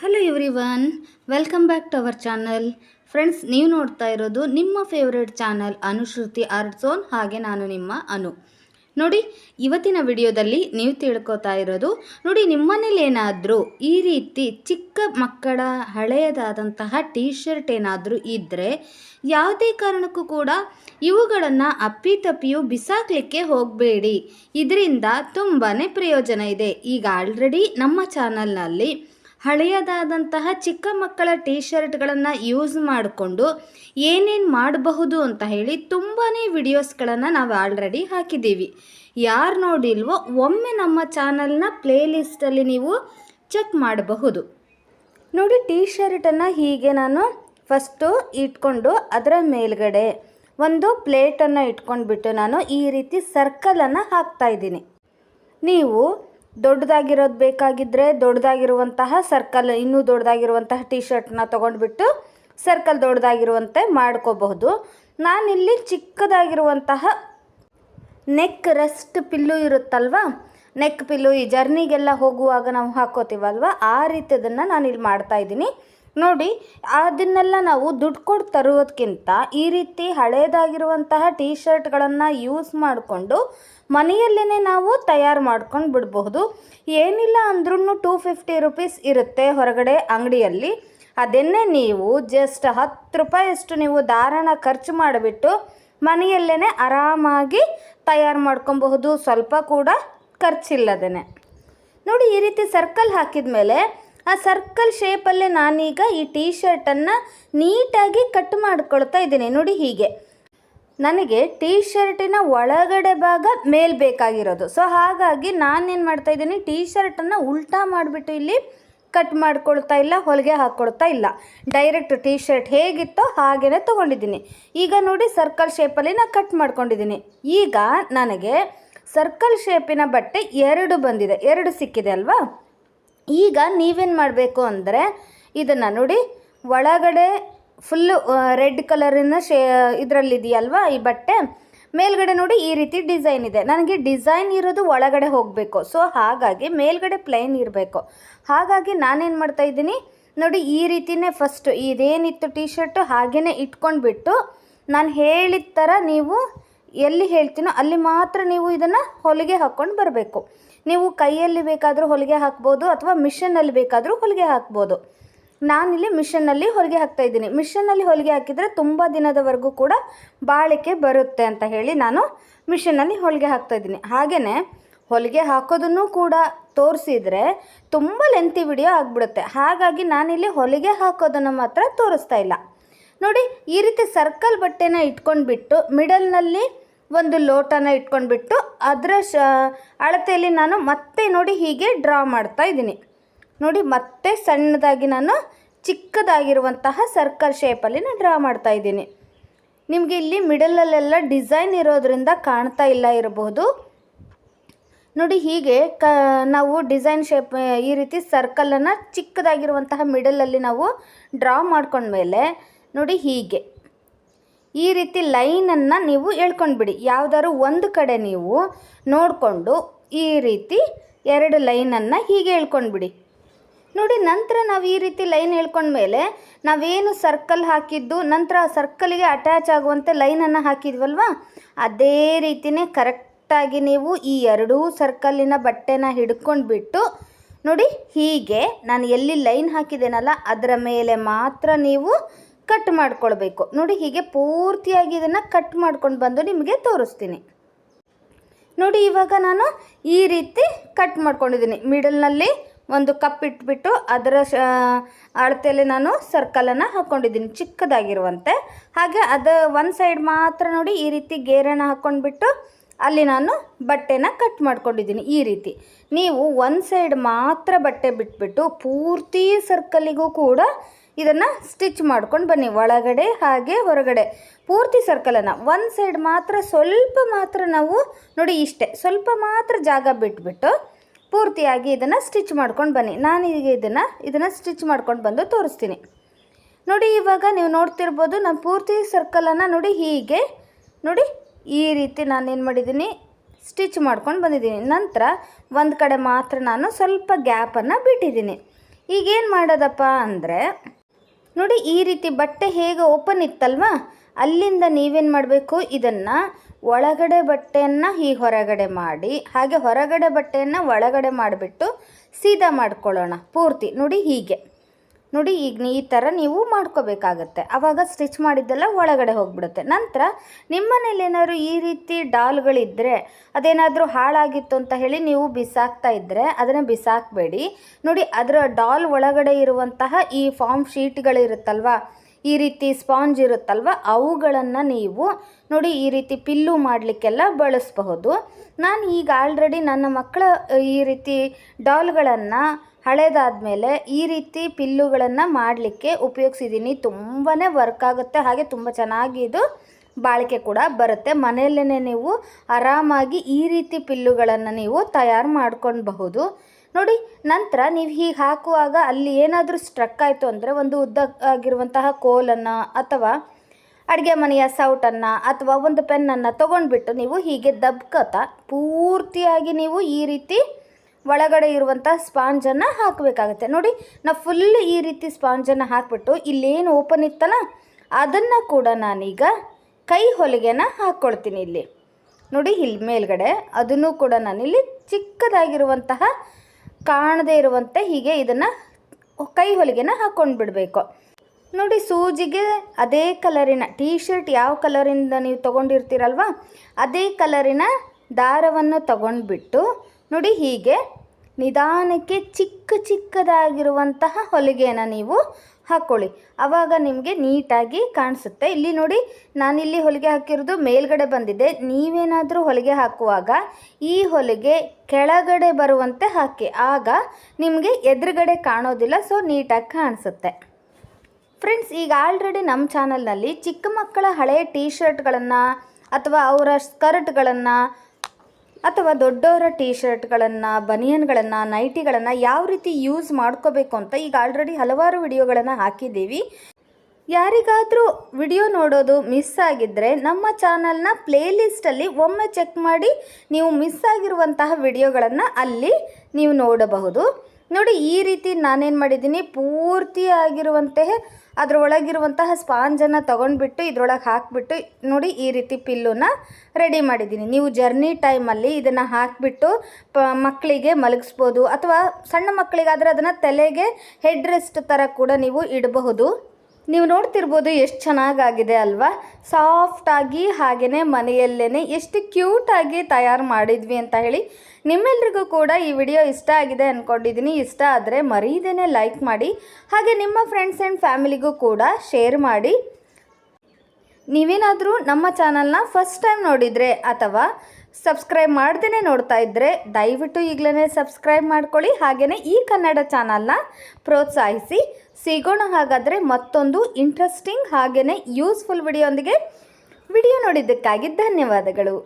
Hello everyone welcome back to our channel friends ನೀವು ನೋಡ್ತಾ ಇರೋದು ನಿಮ್ಮ favourite channel Anushruti art zone ಹಾಗೆ ನಾನು ನಿಮ್ಮ ಅನು. ನೋಡಿ, ಇವತ್ತಿನ ವಿಡಿಯೋದಲ್ಲಿ ನೀವು ತಿಳ್ಕೊತಾ ಇರೋದು, ನೋಡಿ ನಿಮ್ಮನೇಲಿ ಏನಾದರೂ ಈ ರೀತಿ ಚಿಕ್ಕ ಮಕ್ಕಳ ಹಳೆಯದಾದಂತಹ ಟೀ ಶರ್ಟ್ ಏನಾದರೂ ಇದ್ದರೆ ಯಾವುದೇ ಕಾರಣಕ್ಕೂ ಕೂಡ ಇವುಗಳನ್ನು ಅಪ್ಪಿತಪ್ಪಿಯು ಬಿಸಾಕಲಿಕ್ಕೆ ಹೋಗಬೇಡಿ. ಇದರಿಂದ ತುಂಬಾ ಪ್ರಯೋಜನ ಇದೆ. ಈಗ ಆಲ್ರೆಡಿ ನಮ್ಮ ಚಾನಲ್ನಲ್ಲಿ ಹಳೆಯದಾದಂತಹ ಚಿಕ್ಕ ಮಕ್ಕಳ ಟೀ ಶರ್ಟ್ಗಳನ್ನು ಯೂಸ್ ಮಾಡಿಕೊಂಡು ಏನೇನು ಮಾಡಬಹುದು ಅಂತ ಹೇಳಿ ತುಂಬಾ ವಿಡಿಯೋಸ್ಗಳನ್ನು ನಾವು ಆಲ್ರೆಡಿ ಹಾಕಿದ್ದೀವಿ. ಯಾರು ನೋಡಿಲ್ವೋ ಒಮ್ಮೆ ನಮ್ಮ ಚಾನಲ್ನ ಪ್ಲೇಲಿಸ್ಟಲ್ಲಿ ನೀವು ಚೆಕ್ ಮಾಡಬಹುದು. ನೋಡಿ ಟೀ ಶರ್ಟನ್ನು ಹೀಗೆ ನಾನು ಫಸ್ಟು ಇಟ್ಕೊಂಡು ಅದರ ಮೇಲ್ಗಡೆ ಒಂದು ಪ್ಲೇಟನ್ನು ಇಟ್ಕೊಂಡ್ಬಿಟ್ಟು ನಾನು ಈ ರೀತಿ ಸರ್ಕಲನ್ನು ಹಾಕ್ತಾಯಿದ್ದೀನಿ ನೀವು ದೊಡ್ಡದಾಗಿರೋದು ಬೇಕಾಗಿದ್ದರೆ ದೊಡ್ಡದಾಗಿರುವಂತಹ ಸರ್ಕಲ್, ಇನ್ನೂ ದೊಡ್ಡದಾಗಿರುವಂತಹ ಟೀ ಶರ್ಟ್ನ ತೊಗೊಂಡ್ಬಿಟ್ಟು ಸರ್ಕಲ್ ದೊಡ್ಡದಾಗಿರುವಂತೆ ಮಾಡ್ಕೋಬಹುದು. ನಾನಿಲ್ಲಿ ಚಿಕ್ಕದಾಗಿರುವಂತಹ ನೆಕ್ ರೆಸ್ಟ್ ಪಿಲ್ಲು ಇರುತ್ತಲ್ವ? ನೆಕ್ ಪಿಲ್ಲು ಈ ಜರ್ನಿಗೆಲ್ಲ ಹೋಗುವಾಗ ನಾವು ಹಾಕೋತೀವಲ್ವ? ಆ ರೀತಿಯದನ್ನು ನಾನು ಇಲ್ಲಿ ಮಾಡ್ತಾ ಇದ್ದೀನಿ. ನೋಡಿ, ಅದನ್ನೆಲ್ಲ ನಾವು ದುಡ್ಡು ಕೊಟ್ಟು ತರುವುದಕ್ಕಿಂತ ಈ ರೀತಿ ಹಳೇದಾಗಿರುವಂತಹ ಟೀ ಶರ್ಟ್ಗಳನ್ನು ಯೂಸ್ ಮಾಡಿಕೊಂಡು ಮನೆಯಲ್ಲೇ ನಾವು ತಯಾರು ಮಾಡ್ಕೊಂಡು ಬಿಡಬಹುದು. ಏನಿಲ್ಲ ಅಂದ್ರೂ ಟೂ ಫಿಫ್ಟಿ ರುಪೀಸ್ ಇರುತ್ತೆ ಹೊರಗಡೆ ಅಂಗಡಿಯಲ್ಲಿ. ಅದನ್ನೇ ನೀವು ಜಸ್ಟ್ ಹತ್ತು ರೂಪಾಯಿಯಷ್ಟು ನೀವು ಧಾರಣ ಖರ್ಚು ಮಾಡಿಬಿಟ್ಟು ಮನೆಯಲ್ಲೇ ಆರಾಮಾಗಿ ತಯಾರು ಮಾಡ್ಕೊಬಹುದು. ಸ್ವಲ್ಪ ಕೂಡ ಖರ್ಚಿಲ್ಲದೇ ನೋಡಿ, ಈ ರೀತಿ ಸರ್ಕಲ್ ಹಾಕಿದ ಮೇಲೆ ಆ ಸರ್ಕಲ್ ಶೇಪಲ್ಲೇ ನಾನೀಗ ಈ ಟೀ ಶರ್ಟನ್ನು ನೀಟಾಗಿ ಕಟ್ ಮಾಡ್ಕೊಳ್ತಾ ಇದ್ದೀನಿ. ನೋಡಿ ಹೀಗೆ. ನನಗೆ ಟೀ ಶರ್ಟಿನ ಒಳಗಡೆ ಭಾಗ ಮೇಲ್ ಬೇಕಾಗಿರೋದು. ಸೊ, ಹಾಗಾಗಿ ನಾನೇನು ಮಾಡ್ತಾ ಇದ್ದೀನಿ ಟೀ ಶರ್ಟನ್ನು ಉಲ್ಟಾ ಮಾಡಿಬಿಟ್ಟು ಇಲ್ಲಿ ಕಟ್ ಮಾಡ್ಕೊಳ್ತಾ ಇಲ್ಲ, ಹೊಲಿಗೆ ಹಾಕ್ಕೊಳ್ತಾ ಇಲ್ಲ. ಡೈರೆಕ್ಟ್ ಟೀ ಶರ್ಟ್ ಹೇಗಿತ್ತೋ ಹಾಗೇ ತೊಗೊಂಡಿದ್ದೀನಿ. ಈಗ ನೋಡಿ ಸರ್ಕಲ್ ಶೇಪಲ್ಲಿ ನಾನು ಕಟ್ ಮಾಡ್ಕೊಂಡಿದ್ದೀನಿ. ಈಗ ನನಗೆ ಸರ್ಕಲ್ ಶೇಪಿನ ಬಟ್ಟೆ ಎರಡು ಬಂದಿದೆ. ಎರಡು ಸಿಕ್ಕಿದೆ ಅಲ್ವಾ? ಈಗ ನೀವೇನು ಮಾಡಬೇಕು ಅಂದರೆ ಇದನ್ನು ನೋಡಿ ಒಳಗಡೆ ಫುಲ್ಲು ರೆಡ್ ಕಲರಿನ ಶೇ ಇದರಲ್ಲಿದೆಯಲ್ವಾ ಈ ಬಟ್ಟೆ? ಮೇಲ್ಗಡೆ ನೋಡಿ ಈ ರೀತಿ ಡಿಸೈನ್ ಇದೆ. ನನಗೆ ಡಿಸೈನ್ ಇರೋದು ಒಳಗಡೆ ಹೋಗಬೇಕು. ಸೊ ಹಾಗಾಗಿ ಮೇಲ್ಗಡೆ ಪ್ಲೈನ್ ಇರಬೇಕು. ಹಾಗಾಗಿ ನಾನೇನು ಮಾಡ್ತಾ ಇದ್ದೀನಿ? ನೋಡಿ ಈ ರೀತಿನೇ ಫಸ್ಟು ಇದೇನಿತ್ತು ಟಿ ಶರ್ಟು ಹಾಗೇ ಇಟ್ಕೊಂಡ್ಬಿಟ್ಟು ನಾನು ಹೇಳಿದ ಥರ ನೀವು ಎಲ್ಲಿ ಹೇಳ್ತೀನೋ ಅಲ್ಲಿ ಮಾತ್ರ ನೀವು ಇದನ್ನು ಹೊಲಿಗೆ ಹಾಕ್ಕೊಂಡು ಬರಬೇಕು. ನೀವು ಕೈಯಲ್ಲಿ ಬೇಕಾದರೂ ಹೊಲಿಗೆ ಹಾಕ್ಬೋದು ಅಥವಾ ಮಿಷನ್ನಲ್ಲಿ ಬೇಕಾದರೂ ಹೊಲಿಗೆ ಹಾಕ್ಬೋದು. ನಾನಿಲ್ಲಿ ಮಿಷನ್ನಲ್ಲಿ ಹೊಲಿಗೆ ಹಾಕ್ತಾ ಇದ್ದೀನಿ. ಮಿಷನ್ನಲ್ಲಿ ಹೊಲಿಗೆ ಹಾಕಿದರೆ ತುಂಬ ದಿನದವರೆಗೂ ಕೂಡ ಬಾಳಿಕೆ ಬರುತ್ತೆ ಅಂತ ಹೇಳಿ ನಾನು ಮಿಷನ್ನಲ್ಲಿ ಹೊಲಿಗೆ ಹಾಕ್ತಾ ಇದ್ದೀನಿ. ಹಾಗೆಯೇ ಹೊಲಿಗೆ ಹಾಕೋದನ್ನು ಕೂಡ ತೋರಿಸಿದರೆ ತುಂಬ ಲೆಂತಿ ವಿಡಿಯೋ ಆಗಿಬಿಡುತ್ತೆ. ಹಾಗಾಗಿ ನಾನಿಲ್ಲಿ ಹೊಲಿಗೆ ಹಾಕೋದನ್ನು ಮಾತ್ರ ತೋರಿಸ್ತಾ ಇಲ್ಲ. ನೋಡಿ, ಈ ರೀತಿ ಸರ್ಕಲ್ ಬಟ್ಟೆನ ಇಟ್ಕೊಂಡ್ಬಿಟ್ಟು ಮಿಡಲ್ನಲ್ಲಿ ಒಂದು ಲೋಟನ ಇಟ್ಕೊಂಡ್ಬಿಟ್ಟು ಅದರ ಶ ಅಳತೆಯಲ್ಲಿ ನಾನು ಮತ್ತೆ ನೋಡಿ ಹೀಗೆ ಡ್ರಾ ಮಾಡ್ತಾ ಇದ್ದೀನಿ. ನೋಡಿ ಮತ್ತೆ ಸಣ್ಣದಾಗಿ ನಾನು ಚಿಕ್ಕದಾಗಿರುವಂತಹ ಸರ್ಕಲ್ ಶೇಪಲ್ಲಿ ನಾನು ಡ್ರಾ ಮಾಡ್ತಾ ಇದ್ದೀನಿ. ನಿಮಗೆ ಇಲ್ಲಿ ಮಿಡಲಲ್ಲೆಲ್ಲ ಡಿಸೈನ್ ಇರೋದ್ರಿಂದ ಕಾಣ್ತಾ ಇಲ್ಲ ಇರಬಹುದು. ನೋಡಿ ಹೀಗೆ ಕ ನಾವು ಡಿಸೈನ್ ಶೇಪ್ ಈ ರೀತಿ ಸರ್ಕಲನ್ನು ಚಿಕ್ಕದಾಗಿರುವಂತಹ ಮಿಡಲಲ್ಲಿ ನಾವು ಡ್ರಾ ಮಾಡ್ಕೊಂಡ್ಮೇಲೆ ನೋಡಿ ಹೀಗೆ. ಈ ರೀತಿ ಲೈನನ್ನು ನೀವು ಎಳ್ಕೊಂಡ್ಬಿಡಿ ಯಾವುದಾದ್ರು ಒಂದು ಕಡೆ ನೀವು ನೋಡಿಕೊಂಡು ಈ ರೀತಿ ಎರಡು ಲೈನನ್ನು ಹೀಗೆ ಎಳ್ಕೊಂಡ್ಬಿಡಿ ನೋಡಿ, ನಂತರ ನಾವು ಈ ರೀತಿ ಲೈನ್ ಎಳ್ಕೊಂಡ್ಮೇಲೆ ನಾವೇನು ಸರ್ಕಲ್ ಹಾಕಿದ್ದು, ನಂತರ ಆ ಸರ್ಕಲ್ಗೆ ಅಟ್ಯಾಚ್ ಆಗುವಂತೆ ಲೈನನ್ನು ಹಾಕಿದ್ವಲ್ವ? ಅದೇ ರೀತಿಯೇ ಕರೆಕ್ಟಾಗಿ ನೀವು ಈ ಎರಡೂ ಸರ್ಕಲ್ಲಿನ ಬಟ್ಟೆನ ಹಿಡ್ಕೊಂಡ್ಬಿಟ್ಟು, ನೋಡಿ, ಹೀಗೆ ನಾನು ಎಲ್ಲಿ ಲೈನ್ ಹಾಕಿದ್ದೇನಲ್ಲ, ಅದರ ಮೇಲೆ ಮಾತ್ರ ನೀವು ಕಟ್ ಮಾಡ್ಕೊಳ್ಬೇಕು. ನೋಡಿ ಹೀಗೆ ಪೂರ್ತಿಯಾಗಿ ಇದನ್ನು ಕಟ್ ಮಾಡ್ಕೊಂಡು ಬಂದು ನಿಮಗೆ ತೋರಿಸ್ತೀನಿ. ನೋಡಿ ಇವಾಗ ನಾನು ಈ ರೀತಿ ಕಟ್ ಮಾಡ್ಕೊಂಡಿದ್ದೀನಿ. ಮಿಡಲ್ನಲ್ಲಿ ಒಂದು ಕಪ್ ಇಟ್ಬಿಟ್ಟು ಅದರ ಅಳತೆಯಲ್ಲಿ ನಾನು ಸರ್ಕಲನ್ನು ಹಾಕ್ಕೊಂಡಿದ್ದೀನಿ ಚಿಕ್ಕದಾಗಿರುವಂತೆ. ಹಾಗೆ ಅದು ಒಂದು ಸೈಡ್ ಮಾತ್ರ ನೋಡಿ ಈ ರೀತಿ ಗೇರನ್ನು ಹಾಕ್ಕೊಂಡ್ಬಿಟ್ಟು ಅಲ್ಲಿ ನಾನು ಬಟ್ಟೆನ ಕಟ್ ಮಾಡ್ಕೊಂಡಿದ್ದೀನಿ ಈ ರೀತಿ. ನೀವು ಒಂದು ಸೈಡ್ ಮಾತ್ರ ಬಟ್ಟೆ ಬಿಟ್ಬಿಟ್ಟು ಪೂರ್ತಿ ಸರ್ಕಲಿಗೂ ಕೂಡ ಇದನ್ನು ಸ್ಟಿಚ್ ಮಾಡ್ಕೊಂಡು ಬನ್ನಿ. ಒಳಗಡೆ ಹಾಗೆ ಹೊರಗಡೆ. ಪೂರ್ತಿ ಸರ್ಕಲನ್ನು ಒಂದು ಸೈಡ್ ಮಾತ್ರ ಸ್ವಲ್ಪ ಮಾತ್ರ ನಾವು ನೋಡಿ ಇಷ್ಟೇ. ಸ್ವಲ್ಪ ಮಾತ್ರ ಜಾಗ ಬಿಟ್ಬಿಟ್ಟು ಪೂರ್ತಿಯಾಗಿ ಇದನ್ನು ಸ್ಟಿಚ್ ಮಾಡ್ಕೊಂಡು ಬನ್ನಿ. ನಾನು ಈಗ ಇದನ್ನು ಇದನ್ನು ಸ್ಟಿಚ್ ಮಾಡ್ಕೊಂಡು ಬಂದು ತೋರಿಸ್ತೀನಿ. ನೋಡಿ ಇವಾಗ ನೀವು ನೋಡ್ತಿರ್ಬೋದು ನಾನು ಪೂರ್ತಿ ಸರ್ಕಲನ್ನು ನೋಡಿ ಹೀಗೆ. ನೋಡಿ ಈ ರೀತಿ ನಾನೇನು ಮಾಡಿದ್ದೀನಿ ಸ್ಟಿಚ್ ಮಾಡ್ಕೊಂಡು ಬಂದಿದ್ದೀನಿ ನಂತರ ಒಂದು ಕಡೆ ಮಾತ್ರ ನಾನು ಸ್ವಲ್ಪ ಗ್ಯಾಪನ್ನು ಬಿಟ್ಟಿದ್ದೀನಿ ಈಗೇನು ಮಾಡೋದಪ್ಪ ಅಂದರೆ ನೋಡಿ ಈ ರೀತಿ ಬಟ್ಟೆ ಹೇಗೆ ಓಪನ್ ಇತ್ತಲ್ವಾ? ಅಲ್ಲಿಂದ ನೀವೇನು ಮಾಡಬೇಕು? ಇದನ್ನು ಒಳಗಡೆ ಬಟ್ಟೆಯನ್ನು ಈ ಹೊರಗಡೆ ಮಾಡಿ, ಹಾಗೆ ಹೊರಗಡೆ ಬಟ್ಟೆಯನ್ನು ಒಳಗಡೆ ಮಾಡಿಬಿಟ್ಟು ಸೀದಾ ಮಾಡ್ಕೊಳ್ಳೋಣ. ಪೂರ್ತಿ. ನೋಡಿ ಹೀಗೆ. ನೋಡಿ ಈಗ ಈ ಥರ ನೀವು ಮಾಡ್ಕೋಬೇಕಾಗತ್ತೆ. ಆವಾಗ ಸ್ಟಿಚ್ ಮಾಡಿದ್ದೆಲ್ಲ ಒಳಗಡೆ ಹೋಗ್ಬಿಡುತ್ತೆ. ನಂತರ ನಿಮ್ಮನೇಲಿ ಏನಾದ್ರು ಈ ರೀತಿ ಡಾಲ್ಗಳಿದ್ದರೆ ಅದೇನಾದರೂ ಹಾಳಾಗಿತ್ತು ಅಂತ ಹೇಳಿ ನೀವು ಬಿಸಾಕ್ತಾ ಇದ್ದರೆ ಅದನ್ನು ಬಿಸಾಕಬೇಡಿ. ನೋಡಿ ಅದರ ಡಾಲ್ ಒಳಗಡೆ ಇರುವಂತಹ ಈ ಫಾರ್ಮ್ ಶೀಟ್ಗಳಿರುತ್ತಲ್ವ, ಈ ರೀತಿ ಸ್ಪಾಂಜ್ ಇರುತ್ತಲ್ವ, ಅವುಗಳನ್ನು ನೀವು ನೋಡಿ ಈ ರೀತಿ ಪಿಲ್ಲು ಮಾಡಲಿಕ್ಕೆಲ್ಲ ಬಳಸಬಹುದು. ನಾನು ಈಗ ಆಲ್ರೆಡಿ ನನ್ನ ಮಕ್ಕಳ ಈ ರೀತಿ ಡಾಲ್ಗಳನ್ನು ಹಳೇದಾದಮೇಲೆ ಈ ರೀತಿ ಪಿಲ್ಲುಗಳನ್ನು ಮಾಡಲಿಕ್ಕೆ ಉಪಯೋಗಿಸಿದ್ದೀನಿ ತುಂಬಾ ವರ್ಕ್ ಆಗುತ್ತೆ. ಹಾಗೆ ತುಂಬ ಚೆನ್ನಾಗಿ ಇದು ಬಾಳಿಕೆ ಕೂಡ ಬರುತ್ತೆ. ಮನೆಯಲ್ಲೇ ನೀವು ಆರಾಮಾಗಿ ಈ ರೀತಿ ಪಿಲ್ಲುಗಳನ್ನು ನೀವು ತಯಾರು ಮಾಡ್ಕೊಳ್ಬಹುದು. ನೋಡಿ, ನಂತರ ನೀವು ಹೀಗೆ ಹಾಕುವಾಗ ಅಲ್ಲಿ ಏನಾದರೂ ಸ್ಟ್ರಕ್ ಆಯಿತು ಅಂದರೆ ಒಂದು ಉದ್ದ ಆಗಿರುವಂತಹ ಕೋಲನ್ನು ಅಥವಾ ಅಡುಗೆ ಮನೆಯ ಸೌಟನ್ನು ಅಥವಾ ಒಂದು ಪೆನ್ನನ್ನು ತೊಗೊಂಡ್ಬಿಟ್ಟು ನೀವು ಹೀಗೆ ದಬ್ಕತ, ಪೂರ್ತಿಯಾಗಿ ನೀವು ಈ ರೀತಿ ಒಳಗಡೆ ಇರುವಂಥ ಸ್ಪಾಂಜನ್ನು ಹಾಕಬೇಕಾಗುತ್ತೆ. ನೋಡಿ, ನಾವು ಫುಲ್ ಈ ರೀತಿ ಸ್ಪಾಂಜನ್ನು ಹಾಕಿಬಿಟ್ಟು ಇಲ್ಲೇನು ಓಪನ್ ಇತ್ತಲ್ಲ, ಅದನ್ನು ಕೂಡ ನಾನೀಗ ಕೈ ಹೊಲಿಗೆನ ಹಾಕ್ಕೊಳ್ತೀನಿ ಇಲ್ಲಿ. ನೋಡಿ, ಇಲ್ಲಿ ಮೇಲ್ಗಡೆ ಅದನ್ನು ಕೂಡ ನಾನಿಲ್ಲಿ ಚಿಕ್ಕದಾಗಿರುವಂತಹ ಕಾಣದೇ ಇರುವಂತೆ ಹೀಗೆ ಇದನ್ನು ಕೈ ಹೊಲಿಗೆನ ಹಾಕ್ಕೊಂಡು ಬಿಡಬೇಕು. ನೋಡಿ, ಸೂಜಿಗೆ ಅದೇ ಕಲರಿನ ಟೀ ಶರ್ಟ್ ಯಾವ ಕಲರಿಂದ ನೀವು ತೊಗೊಂಡಿರ್ತೀರಲ್ವ, ಅದೇ ಕಲರಿನ ದಾರವನ್ನು ತಗೊಂಡ್ಬಿಟ್ಟು ನೋಡಿ ಹೀಗೆ ನಿಧಾನಕ್ಕೆ ಚಿಕ್ಕ ಚಿಕ್ಕದಾಗಿರುವಂತಹ ಹೊಲಿಗೆಯನ್ನು ನೀವು ಹಾಕ್ಕೊಳ್ಳಿ ಆವಾಗ ನಿಮಗೆ ನೀಟಾಗಿ ಕಾಣಿಸುತ್ತೆ. ಇಲ್ಲಿ ನೋಡಿ, ನಾನಿಲ್ಲಿ ಹೊಲಿಗೆ ಹಾಕಿರೋದು ಮೇಲ್ಗಡೆ ಬಂದಿದೆ. ನೀವೇನಾದರೂ ಹೊಲಿಗೆ ಹಾಕುವಾಗ ಈ ಹೊಲಿಗೆ ಕೆಳಗಡೆ ಬರುವಂತೆ ಹಾಕಿ. ಆಗ ನಿಮಗೆ ಎದುರುಗಡೆ ಕಾಣೋದಿಲ್ಲ, ಸೊ ನೀಟಾಗಿ ಕಾಣಿಸುತ್ತೆ. ಫ್ರೆಂಡ್ಸ್, ಈಗ ಆಲ್ರೆಡಿ ನಮ್ಮ ಚಾನಲ್ನಲ್ಲಿ ಚಿಕ್ಕ ಮಕ್ಕಳ ಹಳೆಯ ಟೀ ಶರ್ಟ್ಗಳನ್ನು ಅಥವಾ ಅವರ ಸ್ಕರ್ಟ್ಗಳನ್ನು ಅಥವಾ ದೊಡ್ಡವರ ಟೀ ಶರ್ಟ್ಗಳನ್ನು ಬನಿಯನ್ಗಳನ್ನು, ನೈಟಿಗಳನ್ನು ಯಾವ ರೀತಿ ಯೂಸ್ ಮಾಡ್ಕೋಬೇಕು ಅಂತ ಈಗ ಆಲ್ರೆಡಿ ಹಲವಾರು ವಿಡಿಯೋಗಳನ್ನು ಹಾಕಿದ್ದೀವಿ. ಯಾರಿಗಾದರೂ ವಿಡಿಯೋ ನೋಡೋದು ಮಿಸ್ ಆಗಿದ್ದರೆ ನಮ್ಮ ಚಾನಲ್ನ ಪ್ಲೇಲಿಸ್ಟಲ್ಲಿ ಒಮ್ಮೆ ಚೆಕ್ ಮಾಡಿ ನೀವು ಮಿಸ್ ಆಗಿರುವಂತಹ ವಿಡಿಯೋಗಳನ್ನು ಅಲ್ಲಿ ನೀವು ನೋಡಬಹುದು. ನೋಡಿ, ಈ ರೀತಿ ನಾನೇನು ಮಾಡಿದ್ದೀನಿ? ಪೂರ್ತಿ ಆಗಿರುವಂತಹ ಅದರೊಳಗಿರುವಂತಹ ಸ್ಪಾಂಜನ್ನು ತೊಗೊಂಡ್ಬಿಟ್ಟು, ಇದ್ರೊಳಗೆ ಹಾಕಿಬಿಟ್ಟು, ನೋಡಿ, ಈ ರೀತಿ ಪಿಲ್ಲುನ ರೆಡಿ ಮಾಡಿದ್ದೀನಿ. ನೀವು ಜರ್ನಿ ಟೈಮಲ್ಲಿ ಇದನ್ನು ಹಾಕಿಬಿಟ್ಟು, ಪ, ಮಕ್ಕಳಿಗೆ ಮಲಗಿಸ್ಬೋದು, ಅಥವಾ ಸಣ್ಣ ಮಕ್ಕಳಿಗಾದರೆ ಅದನ್ನು ತಲೆಗೆ, ಹೆಡ್ ರೆಸ್ಟ್ ಥರ ಕೂಡ ನೀವು ಇಡಬಹುದು. ನೀವು ನೋಡ್ತಿರ್ಬೋದು ಎಷ್ಟು ಚೆನ್ನಾಗಾಗಿದೆ ಅಲ್ವಾ? ಸಾಫ್ಟಾಗಿ ಹಾಗೆಯೇ ಮನೆಯಲ್ಲೇ ಎಷ್ಟು ಕ್ಯೂಟಾಗಿ ತಯಾರು ಮಾಡಿದ್ವಿ ಅಂತ ಹೇಳಿ ನಿಮ್ಮೆಲ್ರಿಗೂ ಕೂಡ ಈ ವಿಡಿಯೋ ಇಷ್ಟ ಆಗಿದೆ ಅಂದ್ಕೊಂಡಿದ್ದೀನಿ ಇಷ್ಟ ಆದರೆ ಮರೀದೇನೆ ಲೈಕ್ ಮಾಡಿ, ಹಾಗೆ ನಿಮ್ಮ ಫ್ರೆಂಡ್ಸ್ ಆ್ಯಂಡ್ ಫ್ಯಾಮಿಲಿಗೂ ಕೂಡ ಶೇರ್ ಮಾಡಿ. ನೀವೇನಾದರೂ ನಮ್ಮ ಚಾನಲ್ನ ಫಸ್ಟ್ ಟೈಮ್ ನೋಡಿದರೆ ಅಥವಾ ಸಬ್ಸ್ಕ್ರೈಬ್ ಮಾಡ್ದೇ ನೋಡ್ತಾ ಇದ್ದರೆ ದಯವಿಟ್ಟು ಈಗಲೇ ಸಬ್ಸ್ಕ್ರೈಬ್ ಮಾಡ್ಕೊಳ್ಳಿ. ಹಾಗೆಯೇ ಈ ಕನ್ನಡ ಚಾನಲ್ನ ಪ್ರೋತ್ಸಾಹಿಸಿ. ಸಿಗೋಣ ಹಾಗಾದರೆ ಮತ್ತೊಂದು ಇಂಟ್ರೆಸ್ಟಿಂಗ್ ಹಾಗೆಯೇ ಯೂಸ್ಫುಲ್ ವಿಡಿಯೋಂದಿಗೆ ವಿಡಿಯೋ ನೋಡಿದ್ದಕ್ಕಾಗಿ ಧನ್ಯವಾದಗಳು.